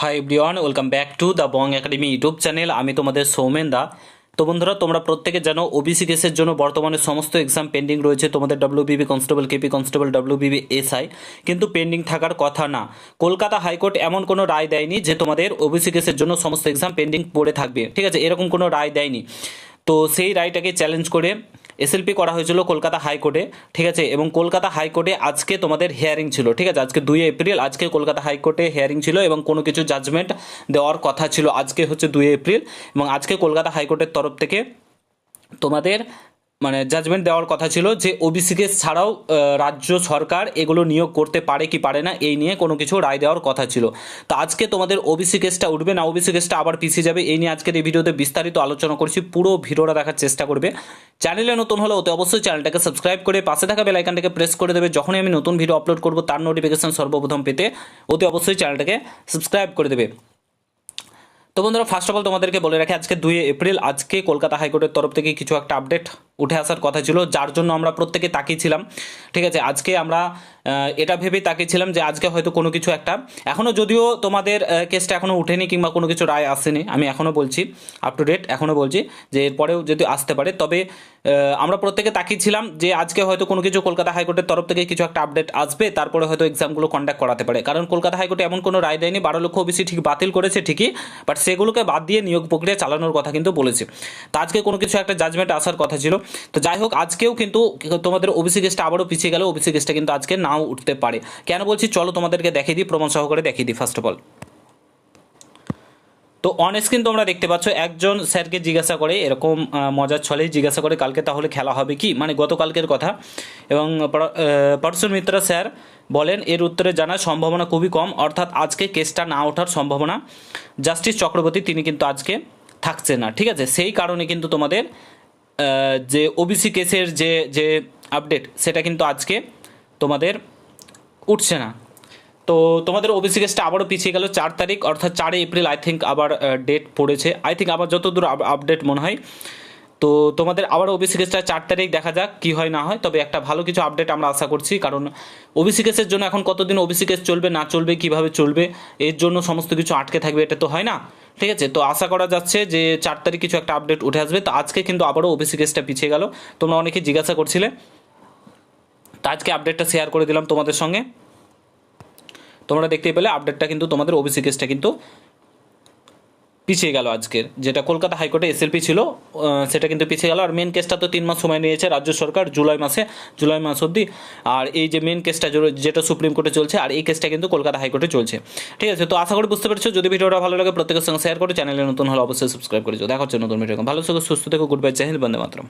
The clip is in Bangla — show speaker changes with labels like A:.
A: Hi everyone welcome back to the Bong academy YouTube channel আমি তোমাদের সৌমেন দা। তো বন্ধুরা, তোমরা প্রত্যেকে জানো ওবিসি কেসের জন্য বর্তমানে সমস্ত এক্সাম পেন্ডিং রয়েছে তোমাদের WBB constable KP constable WBB SI কিন্তু পেন্ডিং থাকার কথা না। কলকাতা হাইকোর্ট এমন কোনো রায় দেয়নি যে তোমাদের ওবিসি কেসের জন্য সমস্ত এক্সাম পেন্ডিং পড়ে থাকবে। ঠিক আছে, এরকম কোনো রায় দেয়নি। তো সেই রায়টাকে চ্যালেঞ্জ করে এসএলপি করা হয়েছিল কলকাতা হাইকোর্টে, ঠিক আছে? এবং কলকাতা হাইকোর্টে আজকে তোমাদের হিয়ারিং ছিল, ঠিক আছে? আজকে দুই এপ্রিল, আজকে কলকাতা হাইকোর্টে হিয়ারিং ছিল এবং কোনো কিছু জাজমেন্ট দেওয়ার কথা ছিল। আজকে হচ্ছে দুই এপ্রিল এবং আজকে কলকাতা হাইকোর্টের তরফ থেকে তোমাদের মানে জাজমেন্ট দেওয়ার কথা ছিল যে ওবিসি কেস ছাড়াও রাজ্য সরকার এগুলো নিয়োগ করতে পারে কি পারে না, এই নিয়ে কোনো কিছু রায় দেওয়ার কথা ছিল। তো আজকে তোমাদের ওবিসি কেসটা উঠবে না ওবিসি কেসটা আবার পিছিয়ে যাবে, এই নিয়ে আজকের এই ভিডিওতে বিস্তারিত আলোচনা করছি, পুরো ভিডিওটা দেখার চেষ্টা করবে। চ্যানেলে নতুন হলে অতি অবশ্যই চ্যানেলটাকে সাবস্ক্রাইব করে পাশে থাকা বেলাইকানটাকে প্রেস করে দেবে, যখনই আমি নতুন ভিডিও আপলোড করব, তার নোটিফিকেশন সর্বপ্রথম পেতে অতি অবশ্যই চ্যানেলটাকে সাবস্ক্রাইব করে দেবে। তো বন্ধুরা ফার্স্ট অফ অল তোমাদেরকে বলে রাখি, আজকে দুই এপ্রিল, আজকে কলকাতা হাইকোর্টের তরফ থেকে কিছু একটা আপডেট উঠে আসার কথা ছিল, যার জন্য আমরা প্রত্যেকে তাকিয়েছিলাম ঠিক আছে, আজকে আমরা এটা ভেবেই তাকিয়েছিলাম যে আজকে হয়তো কোনো কিছু একটা। এখনও যদিও তোমাদের কেসটা এখনও উঠেনি কিংবা কোনো কিছু রায় আসেনি, আমি এখনও বলছি আপ টু ডেট এখনও বলছি যে এরপরেও যদি আসতে পারে, তবে আমরা প্রত্যেকে তাকিয়েছিলাম যে আজকে হয়তো কোনো কিছু কলকাতা হাইকোর্টের তরফ থেকে কিছু একটা আপডেট আসবে, তারপরে হয়তো এক্সামগুলো কন্ডাক্ট করাতে পারে। কারণ কলকাতা হাইকোর্টে এমন কোনো রায় দেয়নি, বারো লক্ষ ওবিসি ঠিক বাতিল করেছে ঠিকই বাট সেগুলোকে বাদ দিয়ে নিয়োগ প্রক্রিয়া চালানোর কথা কিন্তু বলেছে। তো আজকে কোনো কিছু একটা জাজমেন্ট আসার কথা ছিল। তো যাই হোক, আজকেও কিন্তু তোমাদের ওবিসি কেসটা আবারও পিছিয়ে গেল, ওবিসি কেসটা কিন্তু আজকে নাও উঠতে পারে। কেন বলছি? চলো তোমাদেরকে দেখিয়ে দিই, প্রমাণ সহকারে দেখিয়ে দিই ফার্স্ট অফ অল তো অন স্ক্রিন তোমরা দেখতে পাচ্ছ, একজন স্যারকে জিজ্ঞাসা করে, এরকম মজার ছলেই জিজ্ঞাসা করে, কালকে তাহলে খেলা হবে কি? মানে গতকালকের কথা। এবং পরশুর মিত্রা স্যার বলেন, এর উত্তরে জানার সম্ভাবনা খুবই কম, অর্থাৎ আজকে কেসটা না ওঠার সম্ভাবনা। জাস্টিস চক্রবর্তী, তিনি কিন্তু আজকে থাকছে না, ঠিক আছে? সেই কারণে কিন্তু তোমাদের যে ওবিসি কেসের যে যে আপডেট সেটা কিন্তু আজকে তোমাদের উঠছে না। তো তোমাদের ওবিসি কেসটা আবারও পিছিয়ে গেল চার তারিখ, অর্থাৎ চারই এপ্রিল আই থিঙ্ক আবার ডেট পড়েছে। আই থিঙ্ক আবার যতদূর আপডেট মনে হয়। তো তোমাদের আবার ওবিসি কেসটা চার তারিখ দেখা যাক কি হয়, না হয়। তবে একটা ভালো কিছু আপডেট আমরা আশা করছি, কারণ ওবিসি কেসের জন্য এখন কতদিন ওবিসি কেস চলবে, না চলবে, কীভাবে চলবে, এর জন্য সমস্ত কিছু আটকে থাকবে, এটা তো হয় না। ঠিক আছে? তো আশা করা যাচ্ছে যে চার তারিখ কিছু একটা আপডেট উঠে আসবে। তো আজকে কিন্তু আবারও ওবিসি কেসটা পিছিয়ে গেল। তোমরা অনেকে জিজ্ঞাসা করছিলে তো আজকে আপডেটটা শেয়ার করে দিলাম তোমাদের সঙ্গে। তোমরা দেখতে পেলে আপডেটটা কিন্তু তোমাদের ওবিসি কেসটা কিন্তু পিছিয়ে গেল আজকের। যেটা কলকাতা হাইকোর্টে এসএলপি ছিল সেটা কিন্তু পিছিয়ে গেল। আর মেন কেসটা তো তিন মাস সময় নিয়েছে রাজ্য সরকার জুলাই মাসে, জুলাই মাস অবধি। আর এই যে মেন কেসটা যেটা সুপ্রিম কোর্টে চলছে, আর এই কেসটা কিন্তু কলকাতা হাইকোর্টে চলছে। ঠিক আছে, তো আশা করি বুঝতে পেরেছ। যদি ভিডিওটা ভালো লাগে প্রত্যেকের সঙ্গে শেয়ার করে। চ্যানেলে নতুন হলে অবশ্যই সাবস্ক্রাইব করে যাও দেখা হচ্ছে নতুন ভিডিও ভালো থেকো, সুস্থ থেকে গুড বাই চাহিদ বন্দে মাতরম।